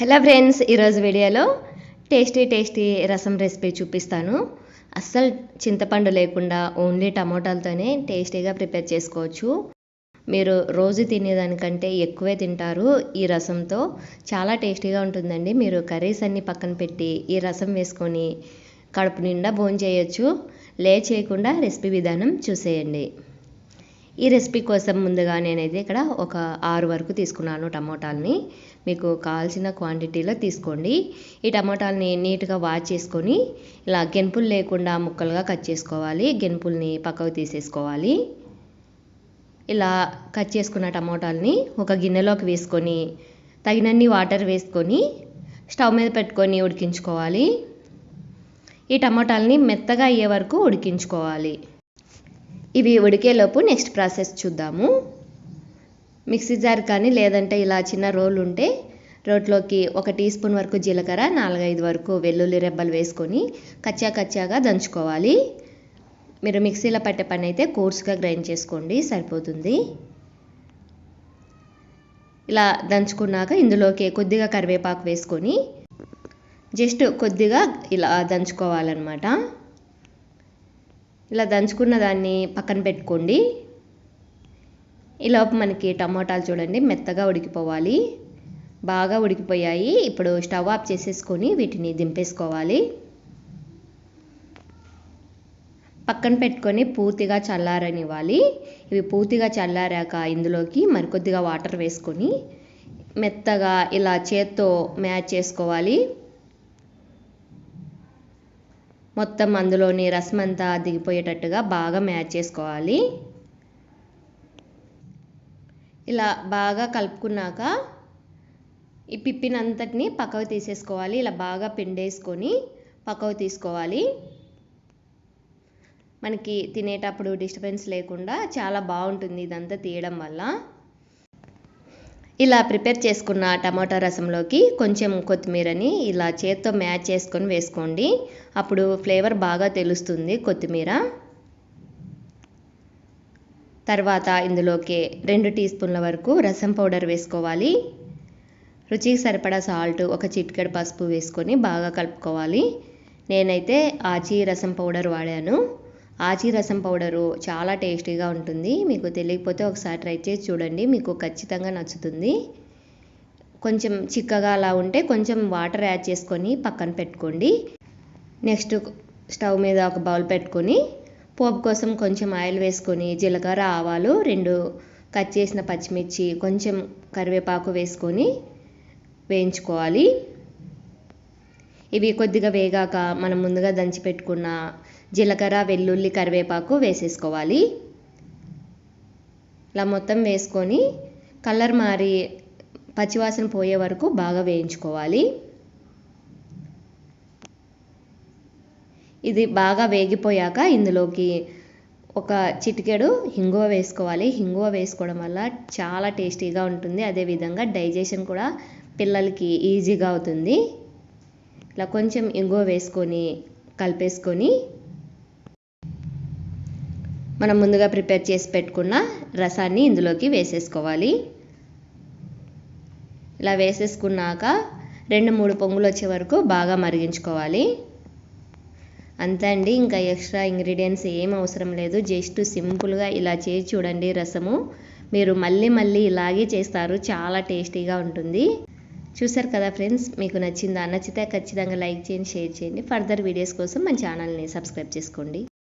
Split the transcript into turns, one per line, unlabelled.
Hello friends ఈరోజు వీడియోలో tasty tasty రసం రెసిపీ చూపిస్తాను. అస్సలు చింతపండు లేకుండా ఓన్లీ టమోటాలతోనే టేస్టీగా ప్రిపేర్ చేసుకోవచ్చు. మీరు రోజు తినేదానికంటే ఎక్కువే తింటారు ఈ రసంతో. చాలా టేస్టీగా ఉంటుందండి. మీరు కర్రీస్ అన్నీ పక్కన పెట్టి ఈ రసం వేసుకొని కడుపు నిండా భోజనం చేయొచ్చు లే చేయకుండా రెసిపీ విధానం చూసేయండి. ఈ రెసిపీ కోసం ముందుగా నేనైతే ఇక్కడ ఒక ఆరు వరకు తీసుకున్నాను టమోటాలని. మీకు కావాల్సిన క్వాంటిటీలో తీసుకోండి. ఈ టమోటాలని నీట్గా వాష్ చేసుకొని ఇలా గెనుపులు లేకుండా ముక్కలుగా కట్ చేసుకోవాలి. గెనుపుల్ని పక్కకు తీసేసుకోవాలి. ఇలా కట్ చేసుకున్న టమోటాలని ఒక గిన్నెలోకి వేసుకొని తగినన్ని వాటర్ వేసుకొని స్టవ్ మీద పెట్టుకొని ఉడికించుకోవాలి. ఈ టమోటాలని మెత్తగా అయ్యే వరకు ఉడికించుకోవాలి. ఇవి ఉడికేలోపు నెక్స్ట్ ప్రాసెస్ చూద్దాము. మిక్సీ జార్ కానీ లేదంటే ఇలా చిన్న రోల్ ఉంటే రోట్లోకి ఒక టీ స్పూన్ వరకు జీలకర్ర నాలుగైదు వరకు వెల్లుల్లి రెబ్బలు వేసుకొని కచ్చా కచ్చాగా దంచుకోవాలి. మీరు మిక్సీలో పట్టే పని అయితే కోర్స్గా గ్రైండ్ చేసుకోండి సరిపోతుంది. ఇలా దంచుకున్నాక ఇందులోకి కొద్దిగా కరివేపాకు వేసుకొని జస్ట్ కొద్దిగా ఇలా దంచుకోవాలన్నమాట. ఇలా దంచుకున్న దాన్ని పక్కన పెట్టుకోండి. ఈలోపు మనకి టమోటాలు చూడండి మెత్తగా ఉడికిపోవాలి. బాగా ఉడికిపోయాయి. ఇప్పుడు స్టవ్ ఆఫ్ చేసేసుకొని వీటిని దింపేసుకోవాలి. పక్కన పెట్టుకొని పూర్తిగా చల్లారనివ్వాలి. ఇవి పూర్తిగా చల్లారాక ఇందులోకి మరికొద్దిగా వాటర్ వేసుకొని మెత్తగా ఇలా చేత్తో మ్యాచ్ చేసుకోవాలి. మొత్తం అందులోని రసం అంతా దిగిపోయేటట్టుగా బాగా మ్యాచ్ చేసుకోవాలి. ఇలా బాగా కలుపుకున్నాక ఈ పిప్పినంతటిని పక్కకు తీసేసుకోవాలి. ఇలా బాగా పిండేసుకొని పక్కకు తీసుకోవాలి. మనకి తినేటప్పుడు డిస్టర్బెన్స్ లేకుండా చాలా బాగుంటుంది ఇదంతా తీయడం వల్ల. ఇలా ప్రిపేర్ చేసుకున్న టమాటా రసంలోకి కొంచెం కొత్తిమీరని ఇలా చేత్తో మ్యాచ్ చేసుకొని వేసుకోండి. అప్పుడు ఫ్లేవర్ బాగా తెలుస్తుంది కొత్తిమీర. తర్వాత ఇందులోకి రెండు టీ స్పూన్ల వరకు రసం పౌడర్ వేసుకోవాలి. రుచికి సరిపడా సాల్ట్ ఒక చిటికెడు పసుపు వేసుకొని బాగా కలుపుకోవాలి. నేనైతే ఆచి రసం పౌడర్ వాడాను. ఆచి రసం పౌడరు చాలా టేస్టీగా ఉంటుంది. మీకు తెలియకపోతే ఒకసారి ట్రై చేసి చూడండి. మీకు ఖచ్చితంగా నచ్చుతుంది. కొంచెం చిక్కగా అలా ఉంటే కొంచెం వాటర్ యాడ్ చేసుకొని పక్కన పెట్టుకోండి. నెక్స్ట్ స్టవ్ మీద ఒక బౌల్ పెట్టుకొని పోపు కోసం కొంచెం ఆయిల్ వేసుకొని జీలకర్ర ఆవాలు రెండు కట్ చేసిన పచ్చిమిర్చి కొంచెం కరివేపాకు వేసుకొని వేయించుకోవాలి. ఇవి కొద్దిగా వేగాక మనం ముందుగా దంచి పెట్టుకున్న జీలకర్ర వెల్లుల్లి కరివేపాకు వేసేసుకోవాలి. ఇలా మొత్తం వేసుకొని కలర్ మారి పచ్చివాసన పోయే వరకు బాగా వేయించుకోవాలి. ఇది బాగా వేగిపోయాక ఇందులోకి ఒక చిటికెడు హింగువ వేసుకోవాలి. హింగువ వేసుకోవడం వల్ల చాలా టేస్టీగా ఉంటుంది. అదేవిధంగా డైజెషన్ కూడా పిల్లలకి ఈజీగా అవుతుంది. ఇలా కొంచెం ఇంగువ వేసుకొని కలిపేసుకొని మనం ముందుగా ప్రిపేర్ చేసి పెట్టుకున్న రసాన్ని ఇందులోకి వేసేసుకోవాలి. ఇలా వేసేసుకున్నాక రెండు మూడు పొంగులు వచ్చే వరకు బాగా మరిగించుకోవాలి. అంతే అండి ఇంకా ఎక్స్ట్రా ఇంగ్రీడియంట్స్ ఏం అవసరం లేదు. జస్ట్ సింపుల్గా ఇలా చేసి చూడండి రసము. మీరు మళ్ళీ మళ్ళీ ఇలాగే చేస్తారు. చాలా టేస్టీగా ఉంటుంది. చూసారు కదా ఫ్రెండ్స్ మీకు నచ్చిందా? నచ్చితే ఖచ్చితంగా లైక్ చేయండి షేర్ చేయండి. ఫర్దర్ వీడియోస్ కోసం మన ఛానల్ని సబ్స్క్రైబ్ చేసుకోండి.